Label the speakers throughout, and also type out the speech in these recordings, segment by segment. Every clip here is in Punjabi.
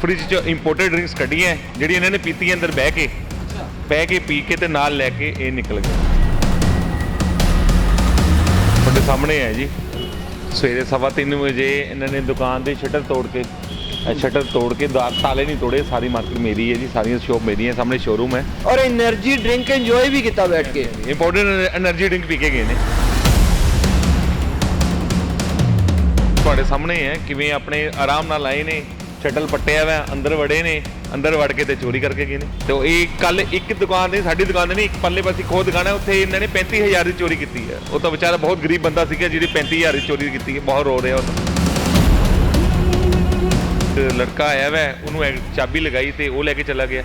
Speaker 1: ਫ੍ਰਿਜ 'ਚ ਇੰਪੋਰਟਡ ਡਰਿੰਕਸ ਕੱਢੀਆਂ ਜਿਹੜੀ ਇਹਨਾਂ ਨੇ ਪੀਤੀ ਅੰਦਰ ਬਹਿ ਕੇ। ਬਹਿ ਕੇ ਪੀ ਕੇ ਤੇ ਨਾਲ ਲੈ ਕੇ ਇਹ ਨਿਕਲ ਗਏ। ਤੁਹਾਡੇ ਸਾਹਮਣੇ ਹੈ ਜੀ। ਸਵੇਰੇ ਸਵਾ 3 ਵਜੇ ਇਹਨਾਂ ਨੇ ਦੁਕਾਨ ਦੇ ਸ਼ਟਰ ਤੋੜ ਕੇ ਸ਼ਟਰ ਤੋੜ ਕੇ ਤਾਲੇ ਨਹੀਂ ਤੋੜੇ ਸਾਰੀ ਮਾਰਕੀਟ ਮੇਰੀ ਹੈ ਜੀ ਸਾਰੀਆਂ ਸ਼ੋਪ ਮੇਰੀ ਹੈ ਸਾਹਮਣੇ ਸ਼ੋਰੂਮ ਹੈ।
Speaker 2: ਔਰ એનર્ਜੀ ਡਰਿੰਕ ਇੰਜੋਏ ਵੀ ਕੀਤਾ ਬੈਠ ਕੇ।
Speaker 1: ਇੰਪੋਰਟੈਂਟ એનર્ਜੀ ਡਰਿੰਕ ਪੀ ਕੇ ਗਏ ਨੇ। ਤੁਹਾਡੇ ਸਾਹਮਣੇ ਹੈ ਕਿਵੇਂ ਆਪਣੇ ਆਰਾਮ ਨਾਲ ਆਏ ਨੇ ਸ਼ਟਲ ਪੱਟਿਆ ਵਾ, ਅੰਦਰ ਵੜੇ ਨੇ, ਅੰਦਰ ਵੜ ਕੇ ਤੇ ਚੋਰੀ ਕਰਕੇ ਗਏ ਨੇ। ਤੇ ਉਹ ਇਹ ਕੱਲ ਇੱਕ ਦੁਕਾਨ ਦੇ ਸਾਡੀ ਦੁਕਾਨ ਦੇ ਨਹੀਂ, ਇੱਕ ਪੱਲੇ ਪਾਸੇ ਖੋ ਦੁਕਾਨ ਹੈ, ਉੱਥੇ ਇਹਨਾਂ ਨੇ 35000 ਦੀ ਚੋਰੀ ਕੀਤੀ ਹੈ। ਉਹ ਤਾਂ ਵਿਚਾਰਾ ਬਹੁਤ ਗਰੀਬ ਬੰਦਾ ਸੀਗਾ ਜਿਹਦੀ 35000 ਦੀ ਚੋਰੀ ਕੀਤੀ ਹੈ, ਬਹੁਤ ਰੋ ਰਿਹਾ ਉਹ ਤਾਂ। ਲੜਕਾ ਆਇਆ ਵੈ, ਉਹਨੂੰ ਐ- ਚਾਬੀ ਲਗਾਈ ਤੇ ਉਹ ਲੈ ਕੇ ਚਲਾ ਗਿਆ।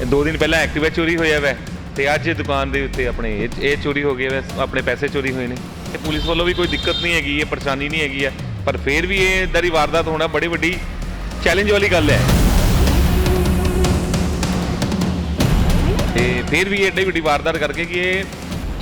Speaker 1: ਇਹ ਦੋ ਦਿਨ ਪਹਿਲਾਂ ਐਕਟਿਵਾ ਚੋਰੀ ਹੋਇਆ ਵੈ, ਤੇ ਅੱਜ ਦੁਕਾਨ ਦੇ ਉੱਤੇ ਆਪਣੇ ਇਹ ਇਹ ਚੋਰੀ ਹੋ ਗਿਆ ਵੈ, ਆਪਣੇ ਪੈਸੇ ਚੋਰੀ ਹੋਏ ਨੇ। ਤੇ ਪੁਲਿਸ ਵੱਲੋਂ ਵੀ ਕੋਈ ਦਿੱਕਤ ਨਹੀਂ ਹੈਗੀ, ਇਹ ਪਰੇਸ਼ਾਨੀ ਨਹੀਂ ਹੈਗੀ ਹੈ ਪਰ ਫਿਰ ਵੀ ਇਹ ਇਦਾਂ ਦੀ ਵਾਰਦਾਤ ਹੋਣਾ ਬੜੀ ਵੱਡੀ ਚੈਲੰਜ ਵਾਲੀ ਗੱਲ ਹੈ। ਤੇ ਫਿਰ ਵੀ ਐਡੀ ਵੱਡੀ ਵਾਰਦਾਤ ਕਰਕੇ ਕਿ ਇਹ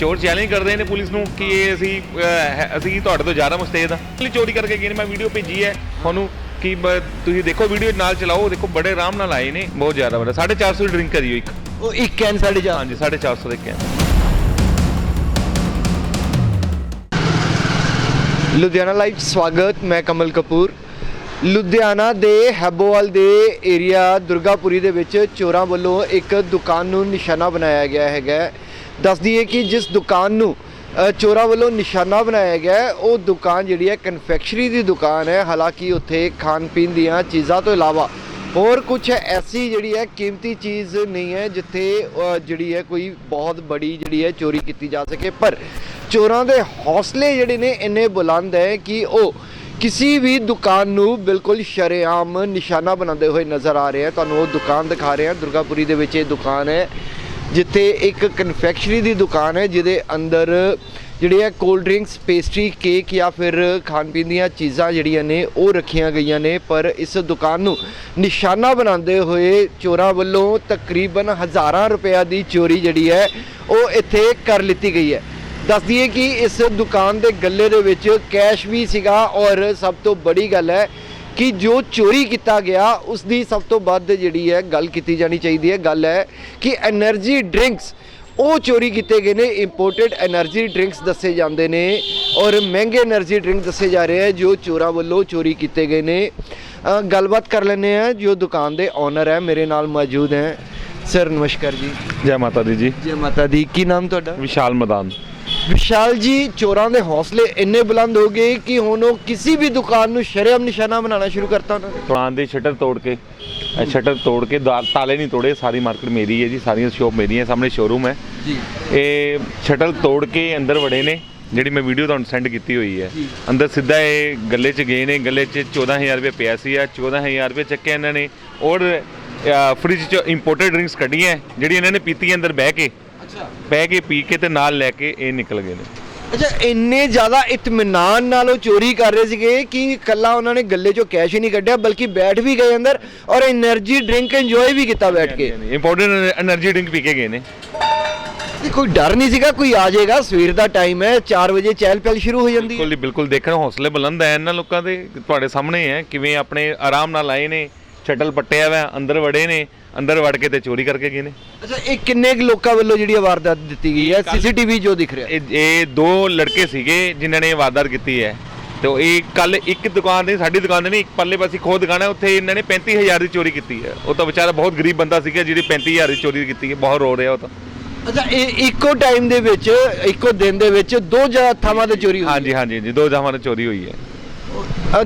Speaker 1: ਚੋਰ ਚੈਲੰਜ ਕਰਦੇ ਨੇ ਪੁਲਿਸ ਨੂੰ ਕਿ ਇਹ ਅਸੀਂ ਅਹ, ਅਸੀਂ ਤੁਹਾਡੇ ਤੋਂ ਜ਼ਿਆਦਾ ਮੁਸਤੈਦ ਆ। ਲਈ ਚੋਰੀ ਕਰਕੇ ਗਏ ਨੇ ਮੈਂ ਵੀਡੀਓ ਭੇਜੀ ਹੈ। ਤੁਹਾਨੂੰ ਕਿ ਬ- ਤੁਸੀਂ ਦੇਖੋ ਵੀਡੀਓ ਨਾਲ ਚਲਾਓ ਦੇਖੋ ਬੜੇ ਆਰਾਮ ਨਾਲ ਆਏ ਨੇ ਬਹੁਤ ਜ਼ਿਆਦਾ ਬੜਾ 450 ਦੀ ਡਰਿੰਕ ਕਰਿਓ ਇੱਕ।
Speaker 2: ਉਹ ਇੱਕ ਕੈਨ ਸਾਡੇ ਜਾ
Speaker 1: ਹਾਂਜੀ 450 ਦੇ ਕੈਨ
Speaker 2: ਲੁਧਿਆਣਾ ਲਾਈਵ ਸਵਾਗਤ ਮੈਂ ਕਮਲ ਕਪੂਰ। ਲੁਧਿਆਣਾ ਦੇ ਹੈਬੋਵਾਲ ਦੇ ਏਰੀਆ ਦੁਰਗਾਪੁਰੀ ਦੇ ਵਿੱਚ ਚੋਰਾਂ ਵੱਲੋਂ ਇੱਕ ਦੁਕਾਨ ਨੂੰ ਨਿਸ਼ਾਨਾ ਬਣਾਇਆ ਗਿਆ ਹੈਗਾ ਦੱਸ ਦਈਏ ਕਿ ਜਿਸ ਦੁਕਾਨ ਨੂੰ ਚੋਰਾਂ ਵੱਲੋਂ ਨਿਸ਼ਾਨਾ ਬਣਾਇਆ ਗਿਆ ਉਹ ਦੁਕਾਨ ਜਿਹੜੀ ਹੈ ਕਨਫੈਕਸ਼ਨਰੀ ਦੀ ਦੁਕਾਨ ਹੈ। ਹਾਲਾਂਕਿ ਉੱਥੇ ਖਾਣ ਪੀਣ ਦੀਆਂ ਚੀਜ਼ਾਂ ਤੋਂ ਇਲਾਵਾ ਹੋਰ ਕੁਝ ਐਸੀ ਜਿਹੜੀ ਹੈ ਕੀਮਤੀ ਚੀਜ਼ ਨਹੀਂ ਹੈ ਜਿੱਥੇ ਜਿਹੜੀ ਹੈ ਕੋਈ ਬਹੁਤ ਬੜੀ ਜਿਹੜੀ ਹੈ ਚੋਰੀ ਕੀਤੀ ਜਾ ਸਕੇ। ਪਰ ਚੋਰਾਂ ਦੇ ਹੌਸਲੇ ਜਿਹੜੇ ਨੇ ਇੰਨੇ ਬੁਲੰਦ ਹੈ ਕਿ ਉਹ ਕਿਸੇ ਵੀ ਦੁਕਾਨ ਨੂੰ ਬਿਲਕੁਲ ਸ਼ਰੇਆਮ ਨਿਸ਼ਾਨਾ ਬਣਾਉਂਦੇ ਹੋਏ ਨਜ਼ਰ ਆ ਰਹੇ ਆ ਤੁਹਾਨੂੰ ਉਹ ਦੁਕਾਨ ਦਿਖਾ ਰਹੇ ਆ ਦੁਰਗਾਪੁਰੀ ਦੇ ਵਿੱਚ ਇਹ ਦੁਕਾਨ ਹੈ, ਜਿੱਥੇ ਇੱਕ ਕਨਫੈਕਸ਼ਨਰੀ ਦੀ ਦੁਕਾਨ ਹੈ, ਜਿਹਦੇ ਅੰਦਰ ਜਿਹੜੇ ਆ ਕੋਲਡ ਡਰਿੰਕਸ ਪੇਸਟਰੀ ਕੇਕ ਜਾਂ ਫਿਰ ਖਾਣ ਪੀਣ ਦੀਆਂ ਚੀਜ਼ਾਂ ਜਿਹੜੀਆਂ ਨੇ, ਉਹ ਰੱਖੀਆਂ ਗਈਆਂ ਨੇ। ਪਰ ਇਸ ਦੁਕਾਨ ਨੂੰ ਨਿਸ਼ਾਨਾ ਬਣਾਉਂਦੇ ਹੋਏ ਚੋਰਾਂ ਵੱਲੋਂ ਤਕਰੀਬਨ ਹਜ਼ਾਰਾਂ ਰੁਪਏ ਦੀ ਚੋਰੀ ਜਿਹੜੀ ਹੈ, ਉਹ ਇੱਥੇ ਕਰ ਲਿੱਤੀ ਗਈ ਹੈ। ਦੱਸ ਦਈਏ ਕਿ ਇਸ ਦੁਕਾਨ ਦੇ ਗੱਲੇ ਦੇ ਵਿੱਚ ਕੈਸ਼ ਵੀ ਸੀਗਾ ਔਰ ਸਭ ਤੋਂ ਬੜੀ ਗੱਲ ਹੈ ਕਿ ਜੋ ਚੋਰੀ ਕੀਤਾ ਗਿਆ ਉਸ ਦੀ ਸਭ ਤੋਂ ਵੱਧ ਜਿਹੜੀ ਹੈ ਗੱਲ ਕੀਤੀ ਜਾਣੀ ਚਾਹੀਦੀ ਹੈ। ਗੱਲ ਹੈ ਕਿ એનર્ਜੀ ਡਰਿੰਕਸ ਉਹ ਚੋਰੀ ਕੀਤੇ ਗਏ ਨੇ ਇੰਪੋਰਟਡ એનર્ਜੀ ਡਰਿੰਕਸ ਦੱਸੇ ਜਾਂਦੇ ਨੇ ਔਰ ਮਹਿੰਗੇ એનર્ਜੀ ਡਰਿੰਕ ਦੱਸੇ ਜਾ ਰਹੇ ਹੈ ਜੋ ਚੋਰਾਂ ਵੱਲੋਂ ਚੋਰੀ ਕੀਤੇ ਗਏ ਨੇ। ਗੱਲਬਾਤ ਕਰ ਲੈਨੇ ਆ ਜੋ ਦੁਕਾਨ ਦੇ ਓਨਰ ਹੈ ਮੇਰੇ ਨਾਲ ਮੌਜੂਦ ਹੈ। ਸਰ ਨਮਸਕਾਰ ਜੀ।
Speaker 1: ਜੈ ਮਾਤਾ ਦੀ ਜੀ।
Speaker 2: ਜੈ ਮਾਤਾ ਦੀ ਕੀ ਨਾਮ ਤੁਹਾਡਾ?
Speaker 1: ਵਿਸ਼ਾਲ ਮਦਾਨ।
Speaker 2: ਵਿਸ਼ਾਲ ਜੀ ਚੋਰਾਂ ਦੇ ਹੌਸਲੇ ਇੰਨੇ ਬੁਲੰਦ ਹੋ ਗਏ ਕਿ ਹੁਣ ਉਹ ਕਿਸੇ ਵੀ ਦੁਕਾਨ ਨੂੰ ਸ਼ਰੇਆਮ ਨਿਸ਼ਾਨਾ ਬਣਾਉਣਾ ਸ਼ੁਰੂ ਕਰਤਾ ਉਹਨਾਂ ਨੇ।
Speaker 1: ਦੁਕਾਨ ਦੇ ਸ਼ਟਰ ਤੋੜ ਕੇ ਸ਼ਟਰ ਤੋੜ ਕੇ ਦਾ- ਤਾਲੇ ਨਹੀਂ ਤੋੜੇ ਸਾਰੀ ਮਾਰਕੀਟ ਮੇਰੀ ਹੈ ਜੀ ਸਾਰੀਆਂ ਸ਼ੋਪ ਮੇਰੀਆਂ ਸਾਹਮਣੇ ਸ਼ੋਰੂਮ ਹੈ।
Speaker 2: ਜੀ।
Speaker 1: ਇਹ ਸ਼ਟਲ ਤੋੜ ਕੇ ਅੰਦਰ ਵੜੇ ਨੇ ਜਿਹੜੀ ਮੈਂ ਵੀਡੀਓ ਤੁਹਾਨੂੰ ਸੈਂਡ ਕੀਤੀ ਹੋਈ ਹੈ। ਅੰਦਰ ਸਿੱਧਾ ਇਹ ਗੱਲੇ 'ਚ ਗਏ ਨੇ ਗੱਲੇ 'ਚ 14000 ਰੁਪਏ ਪਿਆ ਸੀ ਆ 14000 ਰੁਪਏ ਚੱਕਿਆ ਇਹਨਾਂ ਨੇ। ਔਰ ਫ੍ਰਿਜ 'ਚ ਇੰਪੋਰਟਡ ਡਰਿੰਕਸ ਕੱਢੀਆਂ ਜਿਹੜੀ ਇਹਨਾਂ ਨੇ ਪੀਤੀ ਅੰਦਰ ਬਹਿ ਕੇ।
Speaker 2: ਅੱਛਾ।
Speaker 1: ਕੇ ਪੀ ਕੇ ਤੇ ਨਾਲ ਲੈ ਕੇ ਇਹ ਨਿਕਲ ਗਏ ਨੇ।
Speaker 2: ਅੱਛਾ ਇੰਨੇ ਜ਼ਿਆਦਾ ਇਤਮਾਨਾਨ ਨਾਲ ਉਹ ਚੋਰੀ ਕਰ ਰਹੇ ਸੀਗੇ ਕਿ ਕੱਲਾ ਉਹਨਾਂ ਨੇ ਗੱਲੇ ਚੋਂ ਕੈਸ਼ ਹੀ ਨਹੀਂ ਕੱਢਿਆ ਬਲਕਿ ਬੈਠ ਵੀ ਗਏ ਅੰਦਰ ਔਰ એનર્ਜੀ ਡਰਿੰਕ ਇੰਜੋਏ ਵੀ ਕੀਤਾ ਬੈਠ ਕੇ।
Speaker 1: ਇੰਪੋਰਟੈਂਟ એનર્ਜੀ ਡਰਿੰਕ ਪੀ ਕੇ ਗਏ ਨੇ।
Speaker 2: ਤੇ ਕੋਈ ਡਰ ਨਹੀਂ ਸੀਗਾ ਕੋਈ ਆ ਜਾਏਗਾ ਸਵੇਰ ਦਾ ਟਾਈਮ ਹੈ 4 ਵਜੇ ਚਹਿਲ ਪਹਿਲ ਸ਼ੁਰੂ ਹੋ ਜਾਂਦੀ ਹੈ।
Speaker 1: ਬਿਲਕੁਲ ਹੀ ਬਿਲਕੁਲ ਦੇਖਣ ਹੌਸਲੇ ਬੁਲੰਦ ਹੈ ਇਹਨਾਂ ਲੋਕਾਂ ਦੇ ਤੁਹਾਡੇ ਸਾਹਮਣੇ ਹੈ ਕਿਵੇਂ ਆਪਣੇ ਆਰਾਮ ਨਾਲ ਆਏ ਨੇ ਛਟਲ ਪੱਟਿਆ ਹੋਇਆ ਅੰਦਰ ਵੜੇ ਨੇ ਅੰਦਰ ਵੜ ਕੇ ਤੇ ਚੋਰੀ ਕਰਕੇ ਗਏ ਨੇ।
Speaker 2: ਅੱਛਾ ਇਹ ਕਿੰਨੇ ਕੁ ਲੋਕਾਂ ਵੱਲੋਂ ਜਿਹੜੀ ਇਹ ਵਾਰਦਾਤ ਦਿੱਤੀ ਗਈ ਹੈ? ਸੀਸੀਟੀਵੀ ਜੋ ਦਿਖ ਰਿਹਾ।
Speaker 1: ਇਹ ਇਹ ਦੋ ਲੜਕੇ ਸੀਗੇ ਜਿਨ੍ਹਾਂ ਨੇ ਇਹ ਵਾਰਦਾਤ ਕੀਤੀ ਹੈ। ਤੇ ਉਹ ਇਹ ਕੱਲ ਇੱਕ ਦੁਕਾਨ ਦੇ ਸਾਡੀ ਦੁਕਾਨ ਦੇ ਨਹੀਂ ਇੱਕ ਪੱਲੇ ਪਾਸੇ ਖੋ ਦੁਕਾਨ ਹੈ ਉੱਥੇ ਇਹਨਾਂ ਨੇ 35000 ਦੀ ਚੋਰੀ ਕੀਤੀ ਹੈ। ਉਹ ਤਾਂ ਵਿਚਾਰਾ ਬਹੁਤ ਗਰੀਬ ਬੰਦਾ ਸੀਗਾ ਜਿਹਦੀ 35000 ਦੀ ਚੋਰੀ ਕੀਤੀ ਹੈ ਬਹੁਤ ਰੋ ਰਿਹਾ ਉਹ ਤਾਂ।
Speaker 2: ਅੱਛਾ ਇਹ ਇੱਕੋ ਟਾਈਮ ਦੇ ਵਿੱਚ ਇੱਕੋ ਦਿਨ ਦੇ ਵਿੱਚ ਦੋ ਜਗ੍ਹਾ ਥਾਵਾਂ ਤੇ ਚੋਰੀ ਹੋਈ
Speaker 1: ਹਾਂਜੀ ਹਾਂਜੀ ਜੀ ਦੋ ਜਮਾਂ ਚੋਰੀ ਹੋਈ ਹੈ।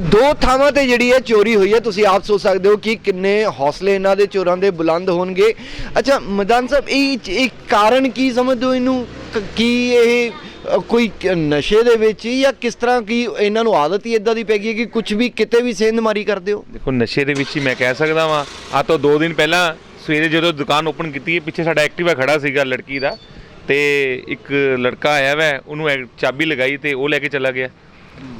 Speaker 2: ਦੋ ਥਾਵਾਂ ਤੇ ਜਿਹੜੀ ਹੈ ਚੋਰੀ ਹੋਈ ਹੈ ਤੁਸੀਂ ਆਪ ਸੋਚ ਸਕਦੇ ਹੋ ਕਿ ਕਿੰਨੇ ਹੌਸਲੇ ਇਹਨਾਂ ਦੇ ਚੋਰਾਂ ਦੇ ਬੁਲੰਦ ਹੋਣਗੇ। ਅੱਛਾ ਮਦਾਨ ਸਾਹਿਬ ਇਹ ਇਹ ਕਾਰਨ ਕੀ ਸਮਝਦੇ ਹੋ ਇਹਨੂੰ? ਕ- ਕੀ ਇਹ ਅ, ਕੋਈ ਕ- ਨਸ਼ੇ ਦੇ ਵਿੱਚ ਹੀ ਜਾਂ ਕਿਸ ਤਰ੍ਹਾਂ ਕੀ ਇਹਨਾਂ ਨੂੰ ਆਦਤ ਹੀ ਇਦਾਂ ਦੀ ਪੈ ਗਈ ਹੈ ਕਿ ਕੁਝ ਵੀ ਕਿਤੇ ਵੀ ਸੇਂਧਮਾਰੀ ਕਰਦੇ ਹੋ?
Speaker 1: ਦੇਖੋ ਨਸ਼ੇ ਦੇ ਵਿੱਚ ਹੀ ਮੈਂ ਕਹਿ ਸਕਦਾ ਵਾਂ ਆ ਤੋਂ ਦੋ ਦਿਨ ਪਹਿਲਾਂ ਸਵੇਰੇ ਜਦੋਂ ਦੁਕਾਨ ਓਪਨ ਕੀਤੀ ਹੈ ਪਿੱਛੇ ਸਾਡਾ ਐਕਟਿਵਾ ਖੜਾ ਸੀਗਾ ਲੜਕੀ ਦਾ ਤੇ ਇੱਕ ਲੜਕਾ ਆਇਆ ਵੈ ਉਹਨੂੰ ਐ- ਚਾਬੀ ਲਗਾਈ ਤੇ ਉਹ ਲੈ ਕੇ ਚਲਾ ਗਿਆ।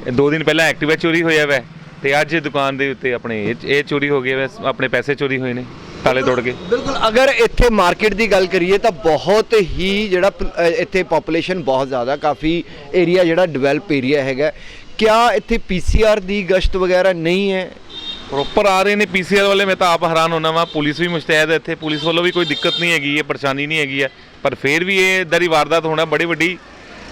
Speaker 1: ਇਹ ਦੋ ਦਿਨ ਪਹਿਲਾਂ ਐਕਟਿਵਾ ਚੋਰੀ ਹੋਇਆ ਵੈ ਤੇ ਅੱਜ ਦੁਕਾਨ ਦੇ ਉੱਤੇ ਆਪਣੇ ਇਹ- ਇਹ ਚੋਰੀ ਹੋ ਗਿਆ ਵੈ ਆਪਣੇ ਪੈਸੇ ਚੋਰੀ ਹੋਏ ਨੇ ਤਾਲੇ ਤੋੜ ਕੇ।
Speaker 2: ਬਿਲਕੁਲ ਅਗਰ ਇੱਥੇ ਮਾਰਕੀਟ ਦੀ ਗੱਲ ਕਰੀਏ ਤਾਂ ਬਹੁਤ ਹੀ ਜਿਹੜਾ ਪ- ਅ, ਇੱਥੇ ਪੋਪੂਲੇਸ਼ਨ ਬਹੁਤ ਜ਼ਿਆਦਾ ਕਾਫੀ ਏਰੀਆ ਜਿਹੜਾ ਡਿਵੈਲਪ ਏਰੀਆ ਹੈਗਾ। ਕਿਆ ਇੱਥੇ ਪੀਸੀਆਰ ਦੀ ਗਸ਼ਤ ਵਗੈਰਾ ਨਹੀਂ ਹੈ?
Speaker 1: ਪ੍ਰੋਪਰ ਆ ਰਹੇ ਨੇ ਪੀਸੀਆਰ ਵਾਲੇ ਮੈਂ ਤਾਂ ਆਪ ਹੈਰਾਨ ਹੋਣਾ ਵਾਂ ਪੁਲਿਸ ਵੀ ਮੁਸ਼ਤੈਦ ਹੈ ਇੱਥੇ ਪੁਲਿਸ ਵੱਲੋਂ ਵੀ ਕੋਈ ਦਿੱਕਤ ਨਹੀਂ ਹੈਗੀ ਹੈ ਪਰੇਸ਼ਾਨੀ ਨਹੀਂ ਹੈਗੀ ਹੈ ਪਰ ਫਿਰ ਵੀ ਇਹ ਇਦਾਂ ਦੀ ਵਾਰਦਾਤ ਹੋਣਾ ਬੜੀ ਵੱਡੀ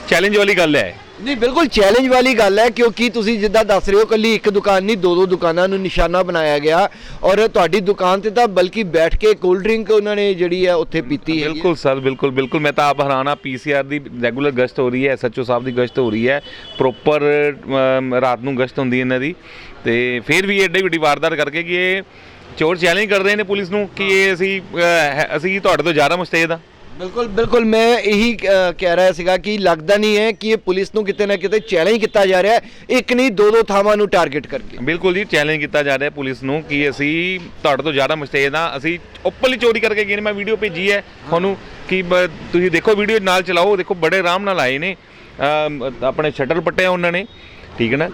Speaker 1: ਚੈਲੰਜ ਵਾਲੀ ਗੱਲ ਹੈ।
Speaker 2: ਨਹੀਂ ਬਿਲਕੁਲ ਚੈਲੰਜ ਵਾਲੀ ਗੱਲ ਹੈ ਕਿਉਂਕਿ ਤੁਸੀਂ ਜਿੱਦਾਂ ਦੱਸ ਰਹੇ ਹੋ ਕੱਲੀ ਇੱਕ ਦੁਕਾਨ ਨਹੀਂ ਦੋ ਦੋ ਦੁਕਾਨਾਂ ਨੂੰ ਨਿਸ਼ਾਨਾ ਬਣਾਇਆ ਗਿਆ। ਔਰ ਤੁਹਾਡੀ ਦੁਕਾਨ ਤੇ ਤਾਂ ਬਲਕਿ ਬੈਠ ਕੇ ਕੋਲਡ ਡਰਿੰਕ ਉਹਨਾਂ ਨੇ ਜਿਹੜੀ ਹੈ ਉੱਥੇ ਪੀਤੀ ਹੈ।
Speaker 1: ਬਿਲਕੁਲ ਸਰ ਬਿਲਕੁਲ ਬਿਲਕੁਲ। ਮੈਂ ਤਾਂ ਆਪ ਹੈਰਾਨ ਆ ਪੀਸੀਆਰ ਦੀ ਰੈਗੂਲਰ ਗਸ਼ਤ ਹੋ ਰਹੀ ਹੈ ਐਸਐਚਓ ਸਾਹਿਬ ਦੀ ਗਸ਼ਤ ਹੋ ਰਹੀ ਹੈ। ਪ੍ਰੋਪਰ ਰਾਤ ਨੂੰ ਗਸ਼ਤ ਹੁੰਦੀ ਇਹਨਾਂ ਦੀ। ਤੇ ਫਿਰ ਵੀ ਐਡੀ ਵੱਡੀ ਵਾਰਦਾਤ ਕਰਕੇ ਕਿ ਇਹ ਚੋਰ ਚੈਲੰਜ ਕਰ ਰਹੇ ਨੇ ਪੁਲਿਸ ਨੂੰ ਕਿ ਇਹ ਅਸੀਂ ਅਸੀਂ ਤੁਹਾਡੇ ਤੋਂ ਜ਼ਿਆਦਾ ਮੁਸਤੈਦ ਆ
Speaker 2: ਬਿਲਕੁਲ ਬਿਲਕੁਲ ਮੈਂ ਇਹੀ ਕਹਿ ਰਿਹਾ ਸੀਗਾ ਕਿ ਲੱਗਦਾ ਨਹੀਂ ਹੈ ਕਿ ਇਹ ਪੁਲਿਸ ਨੂੰ ਕਿਤੇ ਨਾ ਕਿਤੇ ਚੈਲੰਜ ਕੀਤਾ ਜਾ ਰਿਹਾ ਹੈ। ਇੱਕ ਨਹੀਂ ਦੋ ਦੋ ਥਾਵਾਂ ਨੂੰ ਟਾਰਗੇਟ ਕਰਕੇ।
Speaker 1: ਬਿਲਕੁਲ ਜੀ ਚੈਲੰਜ ਕੀਤਾ ਜਾ ਰਿਹਾ ਪੁਲਿਸ ਨੂੰ ਕਿ ਅਸੀਂ ਤੁਹਾਡੇ ਤੋਂ ਜ਼ਿਆਦਾ ਮੁਸਤੈਦ ਆ ਅਸੀਂ ਓਪਨਲੀ ਚੋਰੀ ਕਰਕੇ ਗਏ ਨੇ ਮੈਂ ਵੀਡੀਓ ਭੇਜੀ ਹੈ ਤੁਹਾਨੂੰ ਕਿ ਤੁਸੀਂ ਦੇਖੋ ਵੀਡੀਓ ਨਾਲ ਚਲਾਓ ਦੇਖੋ ਬੜੇ ਆਰਾਮ ਨਾਲ ਆਏ ਨੇ। ਆਪਣੇ ਸ਼ਟਰ ਪੱਟਿਆ ਉਹਨਾਂ ਨੇ ਠੀਕ ਹੈ ਨਾ?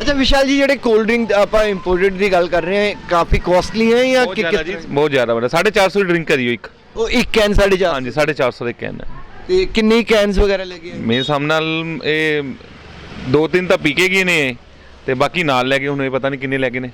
Speaker 2: ਅੱਛਾ ਵਿਸ਼ਾਲ ਜੀ ਜਿਹੜੇ ਕੋਲਡ ਡਰਿੰਕ ਆਪਾਂ ਇੰਪੋਰਟਡ ਦੀ ਗੱਲ ਕਰ ਰਹੇ ਹਾਂ ਕਾਫੀ ਕਾਸਟਲੀ ਹੈ ਜਾਂ
Speaker 1: ਬਹੁਤ
Speaker 2: ਕਿ
Speaker 1: ਜ਼ਿਆਦਾ
Speaker 2: ਕਿਸ
Speaker 1: ਜੀ ਬਹੁਤ ਜ਼ਿਆਦਾ ਬੜਾ 450 ਦੀ ਡਰਿੰਕ ਕਰੀ ਹੋ ਇੱਕ।
Speaker 2: ਉਹ ਇੱਕ ਕੈਨ ਸਾਡੇ ਜਾ
Speaker 1: ਹਾਂਜੀ 450 ਦੇ ਕੈਨ ਹੈ।
Speaker 2: ਤੇ ਕਿੰਨੀ ਕੈਨਸ ਵਗੈਰਾ ਲੱਗੇ
Speaker 1: ਮੇਰੇ ਸਾਹਮਣੇ ਨਾਲ ਇਹ ਦੋ ਤਿੰਨ ਤਾਂ ਪੀ ਕੇ ਗਏ ਨੇ ਇਹ, ਤੇ ਬਾਕੀ ਨਾਲ ਲੈ ਕੇ ਹੁਣ ਇਹ ਪਤਾ ਨਹੀਂ ਕਿੰਨੇ ਲੈ ਗਏ ਨੇ।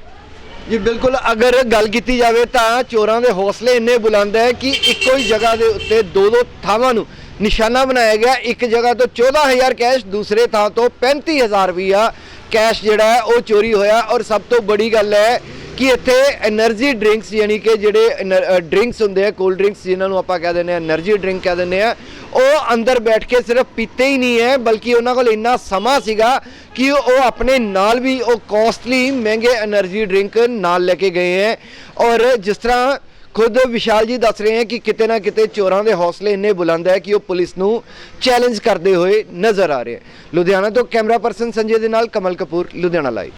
Speaker 2: ਜੀ ਬਿਲਕੁਲ ਅਗਰ ਗੱਲ ਕੀਤੀ ਜਾਵੇ ਤਾਂ ਚੋਰਾਂ ਦੇ ਹੌਸਲੇ ਇੰਨੇ ਬੁਲੰਦ ਹੈ ਕਿ ਇੱਕੋ ਹੀ ਜਗ੍ਹਾ ਦੇ ਉੱਤੇ ਦੋ ਦੋ ਥਾਵਾਂ ਨੂੰ ਨਿਸ਼ਾਨਾ ਬਣਾਇਆ ਗਿਆ। ਇੱਕ ਜਗ੍ਹਾ ਤੋਂ 14000 ਕੈਸ਼ ਦੂਸਰੇ ਥਾਂ ਤੋਂ 35000 ਰੁਪਇਆ ਕੈਸ਼ ਜਿਹੜਾ ਹੈ ਉਹ ਚੋਰੀ ਹੋਇਆ। ਔਰ ਸਭ ਤੋਂ ਬੜੀ ਗੱਲ ਹੈ ਕਿ ਇੱਥੇ એનર્ਜੀ ਡਰਿੰਕਸ ਯਾਨੀ ਕਿ ਜਿਹੜੇ ਡਰਿੰਕਸ ਹੁੰਦੇ ਆ ਕੋਲਡ ਡਰਿੰਕਸ ਜਿਨ੍ਹਾਂ ਨੂੰ ਆਪਾਂ ਕਹਿ ਦਿੰਦੇ ਆ એનર્ਜੀ ਡਰਿੰਕ ਕਹਿ ਦਿੰਦੇ ਆ, ਉਹ ਅੰਦਰ ਬੈਠ ਕੇ ਸਿਰਫ ਪੀਤੇ ਹੀ ਨਹੀਂ ਹੈ, ਬਲਕਿ ਉਹਨਾਂ ਕੋਲ ਇੰਨਾ ਸਮਾਂ ਸੀਗਾ ਕਿ ਉਹ ਆਪਣੇ ਨਾਲ ਵੀ ਉਹ ਕੋਸਟਲੀ ਮਹਿੰਗੇ એનર્ਜੀ ਡਰਿੰਕ ਨਾਲ ਲੈ ਕੇ ਗਏ ਹੈ। ਔਰ ਜਿਸ ਤਰ੍ਹਾਂ ਖੁਦ ਵਿਸ਼ਾਲ ਜੀ ਦੱਸ ਰਹੇ ਹੈ ਕਿ ਕਿਤੇ ਨਾ ਕਿਤੇ ਚੋਰਾਂ ਦੇ ਹੌਸਲੇ ਇੰਨੇ ਬੁਲੰਦ ਹੈ ਕਿ ਉਹ ਪੁਲਿਸ ਨੂੰ ਚੈਲੰਜ ਕਰਦੇ ਹੋਏ ਨਜ਼ਰ ਆ ਰਹੇ ਲੁਧਿਆਣਾ ਤੋਂ ਕੈਮਰਾ ਪਰਸਨ ਸੰਜੇ ਦੇ ਨਾਲ ਕਮਲ ਕਪੂਰ, ਲੁਧਿਆਣਾ ਲਾਈਵ